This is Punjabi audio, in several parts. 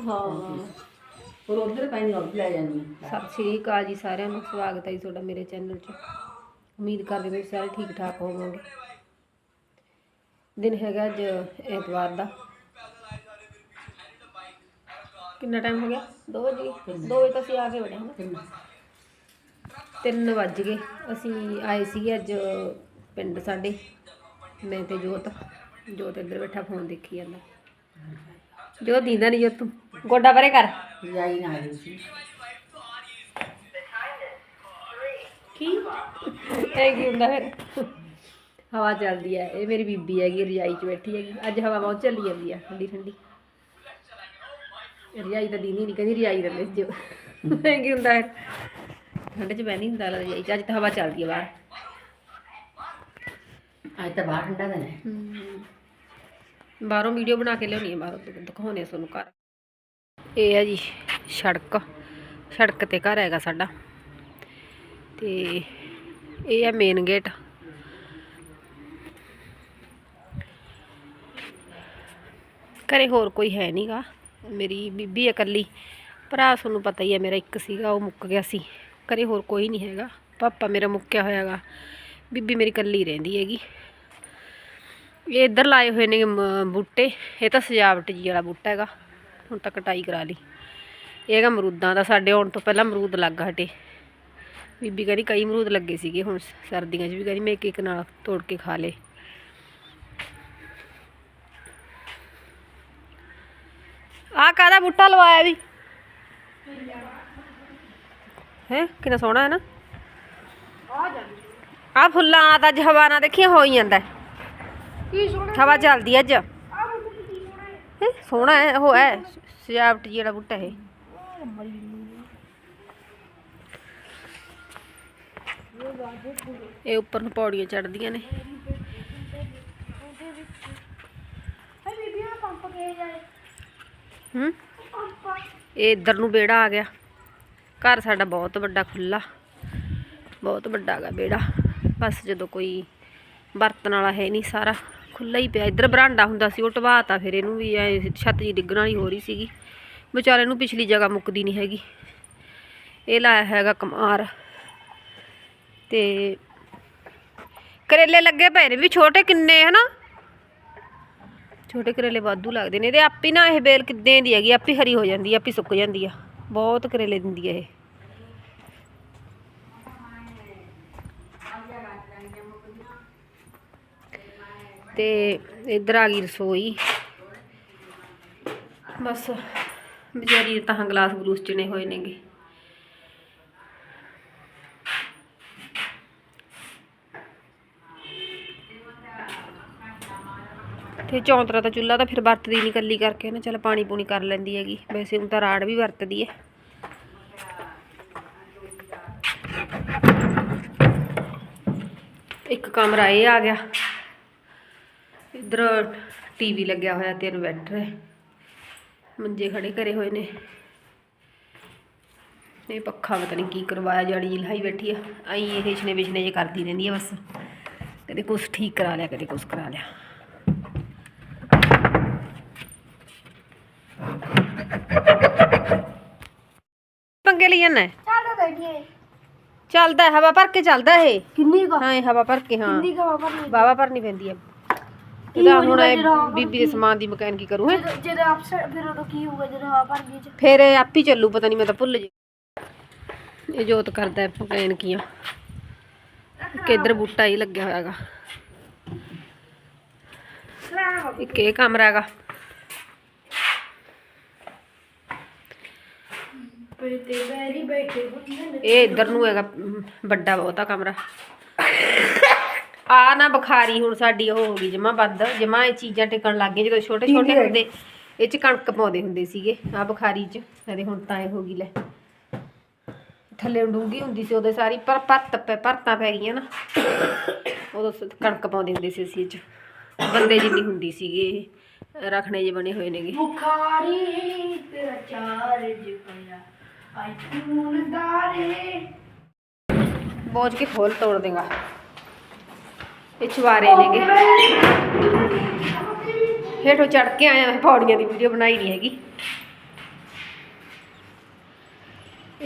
ਹਾਂ। ਹੋਰ ਉਧਰ ਲੈ। ਸਤਿ ਸ਼੍ਰੀ ਅਕਾਲ ਜੀ ਸਾਰਿਆਂ ਨੂੰ ਸਵਾਗਤ ਹੈ ਜੀ ਤੁਹਾਡਾ ਮੇਰੇ ਚੈਨਲ 'ਚ। ਉਮੀਦ ਕਰਦੇ ਹਾਂ ਤੁਸੀਂ ਸਾਰੇ ਠੀਕ ਠਾਕ ਹੋਵੋਗੇ। ਦਿਨ ਹੈਗਾ ਅੱਜ ਐਤਵਾਰ ਦਾ। ਕਿੰਨਾ ਟਾਈਮ ਹੋ ਗਿਆ? 2 ਵਜੇ 2 ਵਜੇ ਤਾਂ ਅਸੀਂ ਆ ਕੇ ਵੜੇ ਹਾਂ ਕਿੰਨਾ? 3 ਵੱਜ ਗਏ। ਅਸੀਂ ਆਏ ਸੀਗੇ ਅੱਜ ਪਿੰਡ ਸਾਡੇ। ਮੈਂ ਤੇ ਜੋਤ। ਜੋਤ ਇੱਧਰ ਬੈਠਾ ਫੋਨ ਦੇਖੀ ਜਾਂਦਾ। ਜੋ ਦੀਂਦਾ ਨਹੀਂ ਜੋ ਤੂੰ ਗੋਡਾ ਪਰੇ ਕਰ। ਰਜਾਈ ਨਾ ਸੀ। ਕੀ? ਇਹ ਕੀ ਹੁੰਦਾ ਫਿਰ? ਹਵਾ ਚੱਲਦੀ ਹੈ ਇਹ ਮੇਰੀ ਬੀਬੀ ਹੈਗੀ ਰਜਾਈ 'ਚ ਬੈਠੀ ਹੈਗੀ। ਅੱਜ ਹਵਾ ਬਹੁਤ ਚੱਲੀ ਜਾਂਦੀ ਆ ਠੰਡੀ ਠੰਡੀ। ਰਜਾਈ ਤਾਂ ਦੀਨੀ ਨਹੀਂ ਕਹਿੰਦੀ ਰਜਾਈ ਦੇ ਵਿੱਚ ਜੋ ਇਹ ਕੀ ਹੁੰਦਾ ਫਿਰ? ਠੰਡ 'ਚ ਬਹਿ ਨਹੀਂ ਹੁੰਦਾ ਰਜਾਈ 'ਚ ਅੱਜ ਤਾਂ ਹਵਾ ਚੱਲਦੀ ਹੈ ਬਾਹਰ। ਅੱਜ ਤਾਂ ਬਾਹਰ ਠੰਡਾ ਦਿਨ ਹੈ। ਬਾਹਰੋਂ ਵੀਡੀਓ ਬਣਾ ਕੇ ਲਿਆਉਣੀ ਹੈ ਬਾਹਰੋਂ ਦਿਖਾਉਣੇ ਆ ਤੁਹਾਨੂੰ ਘਰ। ਇਹ ਹੈ ਜੀ ਸੜਕ ਸੜਕ ਤੇ ਘਰ ਹੈਗਾ ਸਾਡਾ। ਤੇ ਇਹ ਹੈ ਮੇਨ ਗੇਟ ਘਰੇ ਹੋਰ ਕੋਈ ਹੈ ਨਹੀਂਗਾ ਮੇਰੀ ਬੀਬੀ ਹੈ ਇਕੱਲੀ। ਭਰਾ ਤੁਹਾਨੂੰ ਪਤਾ ਹੀ ਹੈ ਮੇਰਾ ਇੱਕ ਸੀਗਾ, ਉਹ ਮੁੱਕ ਗਿਆ ਸੀ। ਘਰੇ ਹੋਰ ਕੋਈ ਨਹੀਂ ਹੈਗਾ, ਪਾਪਾ ਮੇਰਾ ਮੁੱਕਿਆ ਹੋਇਆਗਾ ਬੀਬੀ ਮੇਰੀ ਇਕੱਲੀ ਰਹਿੰਦੀ ਹੈਗੀ। ਇਹ ਇੱਧਰ ਲਾਏ ਹੋਏ ਨੇ ਬੂਟੇ। ਇਹ ਤਾਂ ਸਜਾਵਟ ਜੀ ਵਾਲਾ ਬੂਟਾ ਹੈਗਾ। ਹੁਣ ਤਾਂ ਕਟਾਈ ਕਰਾ ਲਈ। ਇਹ ਹੈਗਾ ਅਮਰੂਦਾਂ ਦਾ। ਸਾਡੇ ਆਉਣ ਤੋਂ ਪਹਿਲਾਂ ਅਮਰੂਦ ਲੱਗ ਹਟੇ। ਬੀਬੀ ਕਹਿੰਦੀ ਕਈ ਅਮਰੂਦ ਲੱਗੇ ਸੀਗੇ। ਹੁਣ ਸਰਦੀਆਂ 'ਚ ਵੀ ਕਹਿੰਦੀ ਮੈਂ ਇੱਕ ਇੱਕ ਨਾਲ ਤੋੜ ਕੇ ਖਾ ਲੇ ਆਹ ਕਾਹਦਾ ਬੂਟਾ ਲਵਾਇਆ ਵੀ? ਹੈ? ਕਿੰਨਾ ਸੋਹਣਾ ਹੈ ਨਾ। ਆ ਫੁੱਲਾਂ ਆ ਤਾਂ ਅੱਜ ਜਾਂਦਾ। ਹੋ ਹੀ ਹੈ। ਹਵਾ ਚੱਲਦੀ ਹੈ ਅੱਜ। ਹੈਂ, ਸੋਹਣਾ ਹੈ ਉਹ ਹੈ ਸਜਾਵਟ ਜਿਹੜਾ ਬੂਟਾ ਹੈ ਇਹ ਉੱਪਰ ਨੂੰ ਪੌੜੀਆਂ ਚੜਦੀਆਂ ਨੇ। ਹੂੰ ਇਹ ਇੱਧਰ ਨੂੰ ਵਿਹੜਾ ਆ ਗਿਆ। ਘਰ ਸਾਡਾ ਬਹੁਤ ਵੱਡਾ ਖੁੱਲਾ ਬਹੁਤ ਵੱਡਾ ਹੈਗਾ ਵਿਹੜਾ। ਬਸ ਜਦੋਂ ਕੋਈ ਬਰਤਨ ਵਾਲਾ ਹੈ ਨਹੀਂ ਸਾਰਾ। ਖੁੱਲਾ ਹੀ ਪਿਆ। ਇੱਧਰ ਬਰਾਂਡਾ ਹੁੰਦਾ ਸੀ, ਉਹ ਢਵਾਤਾ ਫਿਰ ਇਹਨੂੰ ਵੀ ਐ ਛੱਤ ਜੀ ਡਿੱਗਣ ਵਾਲੀ ਹੋ ਰਹੀ ਸੀਗੀ। ਵਿਚਾਰੇ ਨੂੰ ਪਿਛਲੀ ਜਗ੍ਹਾ ਮੁੱਕਦੀ ਨਹੀਂ ਹੈਗੀ। ਇਹ ਲਾਇਆ ਹੈਗਾ ਕਮਾਰ। ਤੇ ਕਰੇਲੇ ਲੱਗੇ ਪਏ ਨੇ ਵੀ ਛੋਟੇ ਕਿੰਨੇ ਹਨਾ? ਛੋਟੇ ਕਰੇਲੇ ਵਾਧੂ ਲੱਗਦੇ ਨੇ। ਇਹਦੇ ਆਪੀ ਨਾ ਇਹ ਬੇਲ ਕਿੱਦਾਂ ਦੀ ਹੈਗੀ, ਆਪੀ ਹਰੀ ਹੋ ਜਾਂਦੀ ਆ, ਆਪੀ ਸੁੱਕ ਜਾਂਦੀ ਆ। ਬਹੁਤ ਕਰੇਲੇ ਦਿੰਦੀ ਆ ਇਹ। ਤੇ ਇੱਧਰ ਆ ਗਈ ਰਸੋਈ। ਬਸ ਵਿਚਾਰੀ ਤਾਂ ਗਲਾਸ ਗਲੂਸ ਚਿਣੇ ਹੋਏ ਨੇਗੇ। ਤੇ ਚੌਂਤਰਾ ਤਾਂ ਚੁੱਲ੍ਹਾ ਤਾਂ ਫਿਰ ਵਰਤਦੀ ਨਹੀਂ ਕੱਲੀ ਕਰਕੇ ਨਾ, ਚਲ ਪਾਣੀ ਪੂਣੀ ਕਰ ਲੈਂਦੀ ਹੈਗੀ। ਵੈਸੇ ਹੁਣ ਤਾਂ ਰਾੜ ਵੀ ਵਰਤਦੀ ਹੈ। ਇੱਕ ਕਮਰਾ ਇਹ ਆ ਗਿਆ। ਇੱਧਰ ਟੀਵੀ ਲੱਗਿਆ ਹੋਇਆ ਤੇ ਇਨਵੈਟਰ ਹੈ। ਮੰਜੇ ਖੜੇ ਕਰੇ ਹੋਏ ਨੇ। ਇਹ ਪੱਖਾ ਪਤਾ ਨਹੀਂ ਕੀ ਕਰਵਾਇਆ ਜਾੜੀ ਜੀ ਲਾਈ ਬੈਠੀ ਆ। ਆਈ ਇਹ ਇਸ਼ਨੇ ਵਿਸ਼ਨੇ ਜੇ ਕਰਦੀ ਰਹਿੰਦੀ ਆ ਬਸ। ਕਦੇ ਕੁਛ ਠੀਕ ਕਰਾ ਲਿਆ ਕਦੇ ਕੁਛ ਕਰਾ ਲਿਆ। ਪੰਗੇ ਲਈ ਜਾਂਦਾ ਚੱਲ ਬੈਠੀਏ ਚੱਲਦਾ ਹਵਾ ਭਰ ਕੇ ਚੱਲਦਾ ਇਹ। ਕਿੰਨੀ ਕੁ? ਹਾਂ ਇਹ ਹਵਾ ਭਰ ਕੇ ਹਾਂ। ਕਿੰਨੀ ਕੁ ਹਵਾ ਭਰਨੀ? ਬਾਵਾ ਭਰਨੀ ਪੈਂਦੀ ਹੈ ਇਹਦਾ ਹੁਣ ਇਹ ਬੀਬੀ ਦੇ ਸਮਾਨ ਦੀ ਮਕੈਨਿਕੀ ਕਰੂ ਹੈ? ਜਦੋਂ ਜਦੋਂ ਫਿਰ ਉਦੋਂ ਕੀ ਹੋਊਗਾ ਜਦੋਂ ਹਵਾ ਭਰ ਗਈ ਚ ਫਿਰ ਇਹ ਆਪ ਹੀ ਚੱਲੂ ਪਤਾ ਨਹੀਂ ਮੈਂ ਤਾਂ ਭੁੱਲ ਜੀ ਇਹ ਜੋਤ ਕਰਦਾ ਹੈ ਮਕੈਨਿਕੀਆਂ। ਕਿੱਧਰ ਬੂਟਾ ਹੀ ਲੱਗਿਆ ਹੋਇਆਗਾ ਇੱਕ ਇਹ ਕਮਰਾ ਹੈਗਾ। ਇਹ ਇੱਧਰ ਨੂੰ ਹੈਗਾ ਵੱਡਾ ਬਹੁਤਾ ਕਮਰਾ। ਆ ਨਾ ਬੁਖਾਰੀ ਹੁਣ ਸਾਡੀ ਉਹ ਹੋ ਗਈ ਜਮਾ ਵੱਧ ਜਮਾ ਇਹ ਚੀਜ਼ਾਂ ਟਿਕਣ ਲੱਗ ਗਈਆਂ ਜਦੋਂ ਛੋਟੇ ਛੋਟੇ ਹੁੰਦੇ ਇਹ ਚ ਕਣਕ ਪਾਉਂਦੇ ਹੁੰਦੇ ਸੀਗੇ ਆ ਬੁਖਾਰੀ ਚ। ਇਹਦੇ ਹੁਣ ਤਾਂ ਇਹ ਹੋ ਗਈ ਲੈ। ਥੱਲੇ ਡੂੰਗੀ ਹੁੰਦੀ ਸੀ ਉਹਦੇ ਸਾਰੀ ਪਰ ਪਰਤ ਪੈ ਪਰਤਾਂ ਪੈ ਗਈਆਂ ਨਾ। ਉਦੋਂ ਕਣਕ ਪਾਉਂਦੇ ਹੁੰਦੇ ਸੀ ਅਸੀਂ ਇਹ ਚ। ਬੰਦੇ ਜਿੰਨੀ ਹੁੰਦੀ ਸੀਗੀ ਰਖਣੇ ਜੇ ਬਣੇ ਹੋਏ ਨੇਗੇ। ਬੁਖਾਰੀ ਤੇਰਾ ਚਾਰਜ ਪਿਆ ਆਈ ਤੂੰ ਦਾਰੇ ਬੋਝ ਕੇ ਖੋਲ ਤੋੜ ਦੇਗਾ। ਇਹ ਚਵਾਰੇ ਨੇਗੇ ਹੇਠੋਂ ਚੜ ਕੇ ਆਇਆ ਮੈਂ, ਪੌੜੀਆਂ ਦੀ ਵੀਡੀਓ ਬਣਾਈ ਨਹੀਂ ਹੈਗੀ।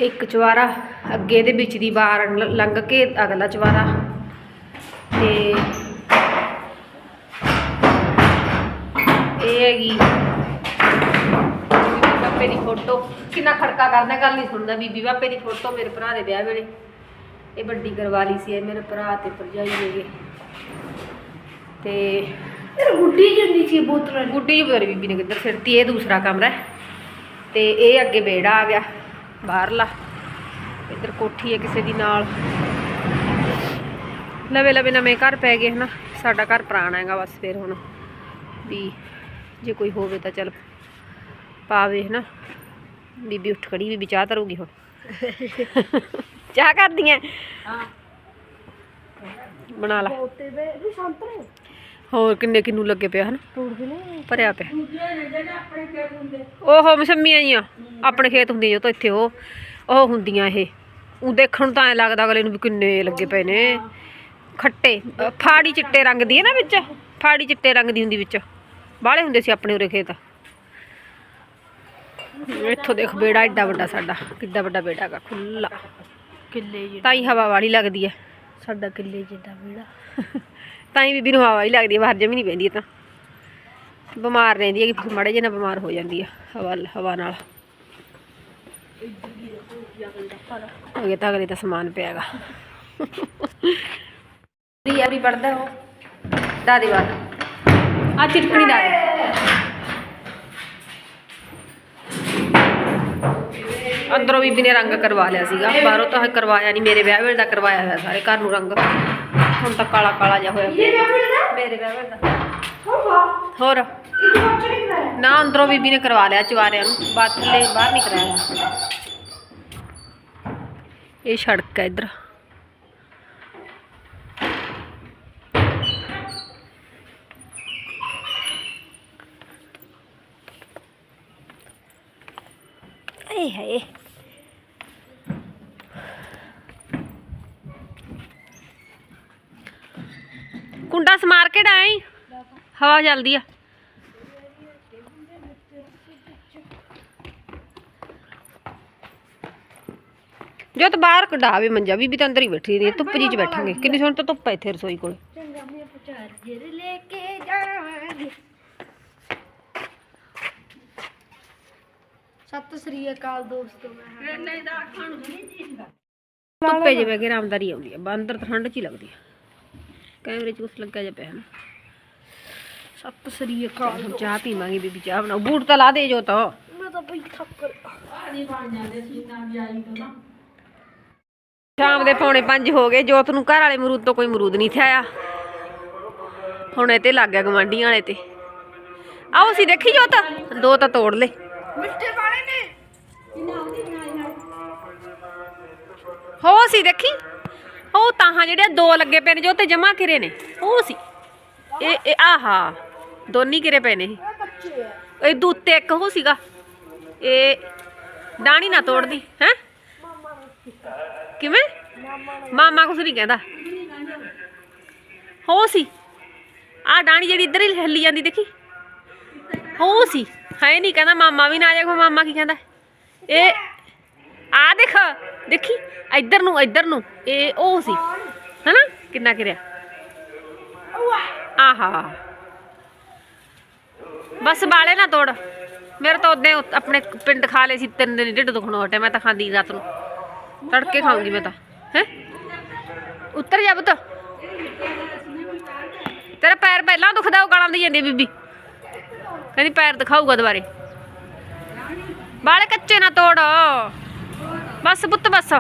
ਇੱਕ ਚਵਾਰਾ ਅੱਗੇ ਦੇ ਵਿੱਚ ਦੀ ਬਾਰ ਲੰਘ ਕੇ ਅਗਲਾ ਚਵਾਰਾ ਤੇ ਇਹ ਹੈਗੀ ਬੀਬੀ ਬਾਪੇ ਦੀ ਫੋਟੋ। ਕਿੰਨਾ ਖੜਕਾ ਕਰਦਾ, ਗੱਲ ਨਹੀਂ ਸੁਣਦਾ ਬੀਬੀ। ਬਾਪੇ ਦੀ ਫੋਟੋ ਮੇਰੇ ਭਰਾ ਦੇ ਵਿਆਹ ਵੇਲੇ। ਇਹ ਵੱਡੀ ਕਰਵਾ ਲਈ ਸੀ ਇਹ ਮੇਰੇ ਭਰਾ ਤੇ ਭਰਜਾਈ ਹੈਗੇ। ਤੇ ਇਹ ਗੁੱਡੀ ਜੰਦੀ ਸੀ ਬੋਤਲ ਗੁੱਡੀ ਜੀ ਪਤਾ ਨੀ ਬੀਬੀ ਨੇ ਕਿੱਧਰ ਫਿਰਤੀ ਇਹ ਦੂਸਰਾ ਕਮਰਾ ਹੈ। ਤੇ ਇਹ ਅੱਗੇ ਵਿਹੜਾ ਆ ਗਿਆ ਬਾਹਰਲਾ। ਇੱਧਰ ਕੋਠੀ ਹੈ ਕਿਸੇ ਦੀ ਨਾਲ। ਲਵੇ ਲਵੇ ਨਵੇਂ ਘਰ ਪੈ ਗਏ ਹਨਾ ਸਾਡਾ ਘਰ ਪੁਰਾਣਾ ਹੈਗਾ ਬਸ ਫਿਰ ਹੁਣ। ਵੀ ਜੇ ਕੋਈ ਹੋਵੇ ਤਾਂ ਚੱਲ ਪਾਵੇ ਹਨਾ। ਬੀਬੀ ਉੱਠ ਖੜੀ ਬੀਬੀ ਚਾਹ ਧਰੂਗੀ ਹੁਣ। ਚਾਹ ਕਰਦੀਆਂ ਹਾਂ। ਬਣਾ ਲਾ। ਵੇ ਇਹ ਸੰਤਰੇ। ਹੋਰ ਕਿੰਨੇ ਕਿੰਨੂ ਲੱਗੇ ਪਿਆ ਹਨ? ਭਰਿਆ ਪਿਆ। ਉਹ ਮਸੰਮੀਆਂ ਹੀ ਆ ਆਪਣੇ ਖੇਤ ਹੁੰਦੀਆਂ ਜੋ ਤਾਂ ਇੱਥੇ ਉਹ ਉਹ ਹੁੰਦੀਆਂ ਇਹ। ਉਹ ਦੇਖਣ ਨੂੰ ਤਾਂ ਐ ਲੱਗਦਾ ਅਗਲੇ ਨੂੰ ਵੀ ਕਿੰਨੇ ਲੱਗੇ ਪਏ ਨੇ। ਖੱਟੇ ਫਾੜੀ ਚਿੱਟੇ ਰੰਗ ਦੀ ਹੈ ਨਾ ਵਿੱਚ ਫਾੜੀ ਚਿੱਟੇ ਰੰਗ ਦੀ ਹੁੰਦੀ ਵਿੱਚ। ਬਾਹਲੇ ਹੁੰਦੇ ਸੀ ਆਪਣੇ ਉਰੇ ਖੇਤ। ਇੱਥੋਂ ਦੇਖ ਬੇੜਾ ਏਡਾ ਵੱਡਾ ਸਾਡਾ ਕਿੱਡਾ ਵੱਡਾ ਬੇੜਾ ਹੈਗਾ ਖੁੱਲਾ ਕਿੱਲੇ ਜੀ ਤਾਂ ਹੀ ਹਵਾ ਵਾਲੀ ਲੱਗਦੀ ਹੈ। ਸਾਡਾ ਕਿੱਲੇ ਜਿੱਡਾ ਵਿਹੜਾ ਤਾਂ ਹੀ ਬੀਬੀ ਨੂੰ ਹਵਾ ਹੀ ਲੱਗਦੀ ਹੈ ਬਾਹਰ ਜਮੀ ਨਹੀਂ ਪੈਂਦੀ ਤਾਂ। ਬਿਮਾਰ ਰਹਿੰਦੀ ਹੈ ਕਿ ਫਿਰ ਮਾੜੇ ਜਿਹੇ ਬਿਮਾਰ ਹੋ ਜਾਂਦੀ ਹੈ ਹਵਾ ਹਵਾ ਨਾਲ। ਅਗੇ ਤਾਂ ਅਗਲੇ ਦਾ ਸਮਾਨ ਪਿਆਗਾ ਦੀ ਆਪਣੀ ਪੜਦਾ ਹੋ ਦਾਦੀ ਬਾਤ ਆ ਚਿਟਕਣੀ ਦਾ। ਅੰਦਰੋਂ ਬੀਬੀ ਨੇ ਰੰਗ ਕਰਵਾ ਲਿਆ ਸੀਗਾ। ਬਾਹਰੋਂ ਤਾਂ ਕਰਵਾਇਆ ਨਹੀਂ, ਮੇਰੇ ਵਿਆਹ ਵੇਲੇ ਦਾ ਕਰਵਾਇਆ ਹੋਇਆ ਸਾਰੇ, ਘਰ ਨੂੰ ਰੰਗ। ਹੁਣ ਤਾਂ ਕਾਲਾ ਕਾਲਾ ਜਿਹਾ ਹੋਇਆ। ਮੇਰੇ ਵੇਲੇ ਦਾ ਹੋਰ ਨੇ ਅੰਦਰੋਂ ਬੀਬੀ ਨੇ ਕਰਵਾ ਲਿਆ ਚਵਾਰਿਆਂ ਨੂੰ। ਬਾਥਲੇ ਬਾਹਰ ਨਹੀਂ ਕਰਾਇਆ ਇਹ ਸੜਕ ਹੈ ਇੱਧਰ ਏ ਹੈ ਕੁੰਡਾ ਸਮਾਰ ਕੇ ਡਾਈ ਹਵਾ ਚੱਲਦੀ ਆ। ਜੋ ਤਾਂ ਬਾਹਰ ਕਢਾਵੇ ਮੰਜਾ ਬੀਬੀ ਤਾਂ ਅੰਦਰ ਹੀ ਬੈਠੀ ਰਹੀ ਧੁੱਪ ਜੀ ਚ ਬੈਠਾਂਗੇ। ਕਿੰਨੀ ਸੋਹਣੀ ਤਾਂ ਧੁੱਪ ਹੈ ਇੱਥੇ ਰਸੋਈ ਕੋਲ। ਚੰਗਾ ਮੈਂ ਚਾਰਜਰ ਲੈ ਕੇ ਜਾਵਾਂਗੇ। ਸਤਿ ਸ੍ਰੀ ਅਕਾਲ ਦੋਸਤੋ ਮੈਂ ਧੁੱਪੇ ਜਿਵੇਂ ਕਿ ਆਰਾਮਦਾਰੀ ਆਉਂਦੀ ਹੈ ਬਾਂਦਰ ਤਾਂ ਠੰਡ ਚ ਹੀ ਲੱਗਦੀ ਹੈ ਕੈਮਰੇ 'ਚ ਕੁਛ ਲੱਗਾ ਜਿਹਾ ਪਿਆ ਨਾ। ਸਤਿ ਸ੍ਰੀ ਅਕਾਲ ਹੁਣ ਚਾਹ ਪੀਵਾਂਗੇ ਬੀਬੀ ਚਾਹ ਬਣਾਓ। ਬੂਟ ਤਾਂ ਲਾ ਦੇ ਜੋ ਤਾਂ। ਮੈਂ ਤਾਂ ਬਈ ਥੱਕ ਸ਼ਾਮ ਦੇ ਪੌਣੇ 5 ਹੋ ਗਏ ਜੋਤ ਨੂੰ ਘਰ ਵਾਲੇ ਮਰੂਦ ਤੋਂ ਕੋਈ ਮਰੂਦ ਨਹੀਂ ਥਿਆਇਆ ਹੁਣ ਇਹ ਤੇ ਲੱਗ ਗਿਆ ਗਵਾਂਢੀਆਂ ਵਾਲੇ ਤੇ। ਆਓ ਸੀ ਦੇਖੀ ਜੋਤ ਦੋ ਤਾਂ ਤੋੜ ਲੈ। ਮਿੱਠੇ ਵਾਲੇ ਨੇ। ਹੋ ਸੀ ਦੇਖੀ। ਉਹ ਤਾਹਾਂ ਜਿਹੜੇ ਦੋ ਲੱਗੇ ਪਏ ਨੇ ਜੋ ਤੇ ਜਮਾ ਕਿਰੇ ਨੇ? ਉਹ ਸੀ ਇਹ ਆਹਾ। ਦੋਨੀ ਕਿਰੇ ਪਏ ਨੇ ਇਹ। ਇਹ ਆ ਇਹ ਦੂਤੇ ਇੱਕ ਉਹ ਸੀਗਾ। ਇਹ ਡਾਣੀ ਨਾ ਤੋੜਦੀ। ਹੈ? ਮਾਮਾ ਨੂੰ ਕਿਵੇਂ? ਮਾਮਾ ਨੂੰ ਮਾਮਾ ਕੁਛ ਨਹੀਂ ਕਹਿੰਦਾ। ਹੋ ਸੀ। ਆ ਡਾਣੀ ਜਿਹੜੀ ਇੱਧਰ ਹੀ ਹਿੱਲੀ ਜਾਂਦੀ ਦੇਖੀ। ਹੋ ਸੀ। ਹੈ ਨਹੀਂ ਕਹਿੰਦਾ ਮਾਮਾ ਵੀ ਨਾ ਜਾਗੋ ਮਾਮਾ ਕੀ ਕਹਿੰਦਾ? ਇਹ ਆ ਦੇਖ, ਦੇਖੀ। ਇੱਧਰ ਨੂੰ ਇੱਧਰ ਨੂੰ। ਇਹ ਉਹ ਸੀ। ਹਨਾ? ਕਿੰਨਾ ਕਿਰਿਆ? ਆਹਾ। ਬਸ ਬਾਲੇ ਨਾ ਤੋੜ। ਮੇਰੇ ਤਾਂ ਉਹਦੇ ਆਪਣੇ ਪਿੰਡ ਖਾ ਲਏ ਸੀ, ਤਿੰਨ ਦਿਨ ਢਿੱਡ ਦੁਖਣੋਂ ਹਟਿਆ ਮੈਂ ਤਾਂ ਖਾਂਦੀ ਰਾਤ ਨੂੰ। ਤੜਕੇ ਖਾਉਂਗੀ ਮੈਂ ਤਾਂ। ਹੈ? ਉੱਤਰ ਜਾ ਪੁੱਤ। ਤੇਰਾ ਪੈਰ ਪਹਿਲਾਂ ਦੁਖਦਾ, ਉਹ ਗਾਲਾਂ ਦੀ ਜਾਂਦੀ ਬੀਬੀ। ਕਹਿੰਦੀ ਪੈਰ ਦਿਖਾਊਗਾ ਦੁਬਾਰੇ। ਬਾਲੇ ਕੱਚੇ ਨਾ ਤੋੜ। ਬਸ ਪੁੱਤ ਬਸ।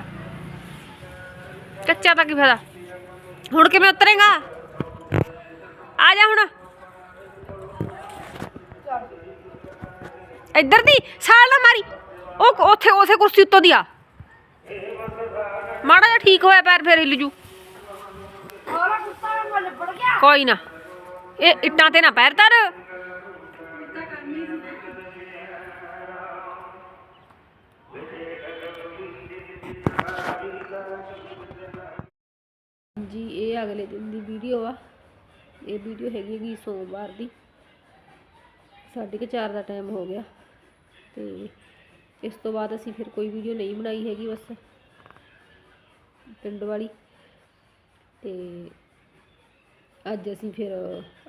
ਕੱਚਾ ਤਾਂ ਕੀ ਫਾਇਦਾ। ਹੁਣ ਕਿਵੇਂ ਉਤਰੇਗਾ? ਆ ਜਾ ਹੁਣ। ਇੱਧਰ ਦੀ, ਸਾਲ ਨਾ ਮਾਰੀ। ਉਹ ਉੱਥੇ ਉਸੇ ਕੁਰਸੀ ਉੱਤੋਂ ਦੀ ਆ। ਮਾੜਾ ਜਿਹਾ ਠੀਕ ਹੋਇਆ ਪੈਰ ਫੇਰ ਹਿੱਲ ਜੂ। ਕੋਈ ਨਾ। ਇਹ ਇੱਟਾਂ ਤੇ ਨਾ ਪੈਰ ਧਰ। ਜੀ ਇਹ ਅਗਲੇ ਦਿਨ ਦੀ ਵੀਡੀਓ ਆ। ਇਹ ਵੀਡੀਓ ਹੈਗੀ ਹੈਗੀ ਸੋਮਵਾਰ ਦੀ। ਸਾਢੇ ਕੁ ਚਾਰ ਦਾ ਟਾਈਮ ਹੋ ਗਿਆ ਤੇ ਇਸ ਤੋਂ ਬਾਅਦ ਅਸੀਂ ਫਿਰ ਕੋਈ ਵੀਡੀਓ ਨਹੀਂ ਬਣਾਈ ਹੈਗੀ ਬਸ ਪਿੰਡ ਵਾਲੀ ਤੇ ਅੱਜ ਅਸੀਂ ਫਿਰ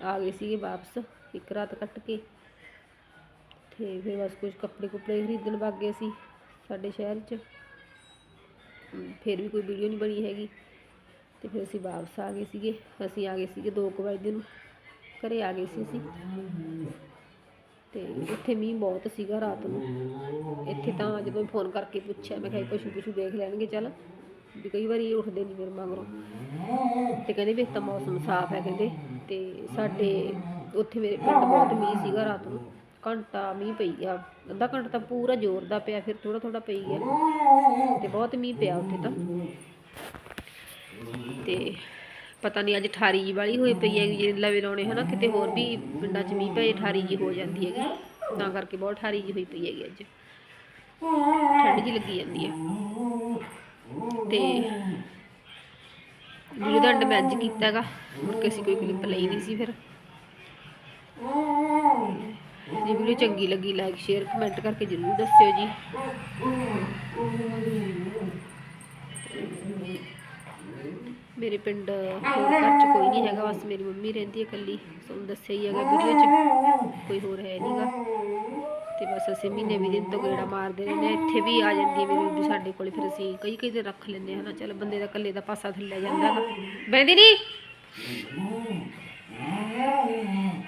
ਆ ਗਏ ਸੀਗੇ ਵਾਪਸ ਇੱਕ ਰਾਤ ਕੱਟ ਕੇ ਤੇ ਫਿਰ ਬਸ ਕੁਝ ਕੱਪੜੇ ਕੁਪੜੇ ਖਰੀਦਣ ਵਗ ਗਏ ਸੀ ਸਾਡੇ ਸ਼ਹਿਰ 'ਚ। ਫਿਰ ਵੀ ਕੋਈ ਵੀਡੀਓ ਨਹੀਂ ਬਣੀ ਹੈਗੀ ਤੇ ਫਿਰ ਅਸੀਂ ਵਾਪਸ ਆ ਗਏ ਸੀਗੇ, ਅਸੀਂ ਆ ਗਏ ਸੀਗੇ 2 ਵਜੇ ਨੂੰ, ਘਰੇ ਆ ਗਏ ਸੀ ਅਸੀਂ। ਤੇ ਇੱਥੇ ਮੀਂਹ ਬਹੁਤ ਸੀਗਾ ਰਾਤ ਨੂੰ। ਇੱਥੇ ਤਾਂ ਜਦੋਂ ਫੋਨ ਕਰਕੇ ਪੁੱਛਿਆ, ਮੈਂ ਕਿਹਾ ਪਸ਼ੂ ਪਸ਼ੂ ਦੇਖ ਲੈਣਗੇ, ਚੱਲ। ਵੀ ਕਈ ਵਾਰੀ ਇਹ ਉੱਠਦੇ ਨਹੀਂ ਫਿਰ ਮਗਰੋਂ। ਤੇ ਕਹਿੰਦੇ ਵੀ ਤਾਂ ਮੌਸਮ ਸਾਫ਼ ਹੈ ਕਹਿੰਦੇ। ਤੇ ਸਾਡੇ ਉੱਥੇ ਮੇਰੇ ਪਿੰਡ ਬਹੁਤ ਮੀਂਹ ਸੀਗਾ ਰਾਤ ਨੂੰ। ਘੰਟਾ ਮੀਂਹ ਪਈ ਗਿਆ ਅੱਧਾ ਘੰਟਾ ਤਾਂ ਪੂਰਾ ਜ਼ੋਰ ਦਾ ਪਿਆ, ਫਿਰ ਥੋੜਾ ਥੋੜਾ ਪਈ ਗਿਆ ਤੇ ਬਹੁਤ ਮੀਂਹ ਪਿਆ ਉੱਥੇ ਤਾਂ। ਤੇ ਪਤਾ ਨਹੀਂ ਅੱਜ ਠਾਰੀ ਜੀ ਵਾਲੀ ਹੋਈ ਪਈ ਹੈਗੀ ਜੇ ਲਵੇ ਲਾਉਣੇ ਹਨਾ, ਕਿਤੇ ਹੋਰ ਵੀ ਪਿੰਡਾਂ 'ਚ ਮੀਂਹ ਪਏ, ਠਾਰੀ ਜੀ ਹੋ ਜਾਂਦੀ ਹੈਗੀ। ਤਾਂ ਕਰਕੇ ਬਹੁਤ ਠਾਰੀ ਜੀ ਹੋਈ ਪਈ ਹੈਗੀ ਅੱਜ। ਠੰਡ ਜੀ ਲੱਗੀ ਜਾਂਦੀ ਹੈ। ਤੇ ਵੀਡੀਓ ਅੰਡ ਮੈਂ ਅੱਜ ਕੀਤਾ ਹੈਗਾ ਮੁੜ ਕੇ ਅਸੀਂ ਕੋਈ ਕਲਿੱਪ ਲਈ ਨਹੀਂ ਸੀ ਫਿਰ। ਜੇ ਵੀਡੀਓ ਚੰਗੀ ਲੱਗੀ ਲਾਈਕ ਸ਼ੇਅਰ ਕਮੈਂਟ ਕਰਕੇ ਜ਼ਰੂਰ ਦੱਸਿਓ ਜੀ। ਮੇਰੇ ਪਿੰਡ ਹੋਰ ਘਰ ਚ ਕੋਈ ਨਹੀਂ ਹੈਗਾ, ਬਸ ਮੇਰੀ ਮੰਮੀ ਰਹਿੰਦੀ ਹੈ ਇਕੱਲੀ। ਤੁਹਾਨੂੰ ਦੱਸਿਆ ਹੀ ਹੈਗਾ ਵੀਡੀਓ 'ਚ, ਕੋਈ ਹੋਰ ਹੈ ਨਹੀਂਗਾ ਤੇ ਬਸ ਅਸੀਂ ਮਹੀਨੇ ਵੀ ਦਿਨ ਤੋਂ ਗੇੜਾ ਮਾਰਦੇ ਰਹਿੰਦੇ ਇੱਥੇ ਵੀ ਆ ਜਾਂਦੀ ਹੈ ਮੇਰੀ ਬੀਬੀ ਸਾਡੇ ਕੋਲੇ, ਫਿਰ ਅਸੀਂ ਕਈ ਕਈ ਦਿਨ ਰੱਖ ਲੈਂਦੇ ਹਾਂ ਨਾ, ਚੱਲ ਬੰਦੇ ਦਾ ਇਕੱਲੇ ਦਾ ਪਾਸਾ ਥੱਲੇ ਜਾਂਦਾ ਹੈਗਾ ਬੈਂਦੀ ਨਹੀਂ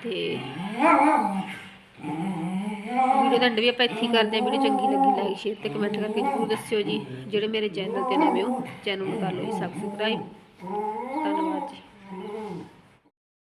ਤੇ ਵੀਡੀਓ ਦਾ ਐਂਡ ਵੀ ਆਪਾਂ ਇੱਥੇ ਕਰਦੇ ਹਾਂ, ਵੀਡੀਓ ਚੰਗੀ ਲੱਗੀ ਲਾਈਕ ਸ਼ੇਅਰ ਤੇ ਕਮੈਂਟ ਕਰਕੇ ਜ਼ਰੂਰ ਦੱਸਿਓ ਜੀ, ਜਿਹੜੇ ਮੇਰੇ ਚੈਨਲ ਤੇ ਨਵੇਂ ਹੋ ਚੈਨਲ ਨੂੰ ਕਰ ਲਓ ਜੀ Oh.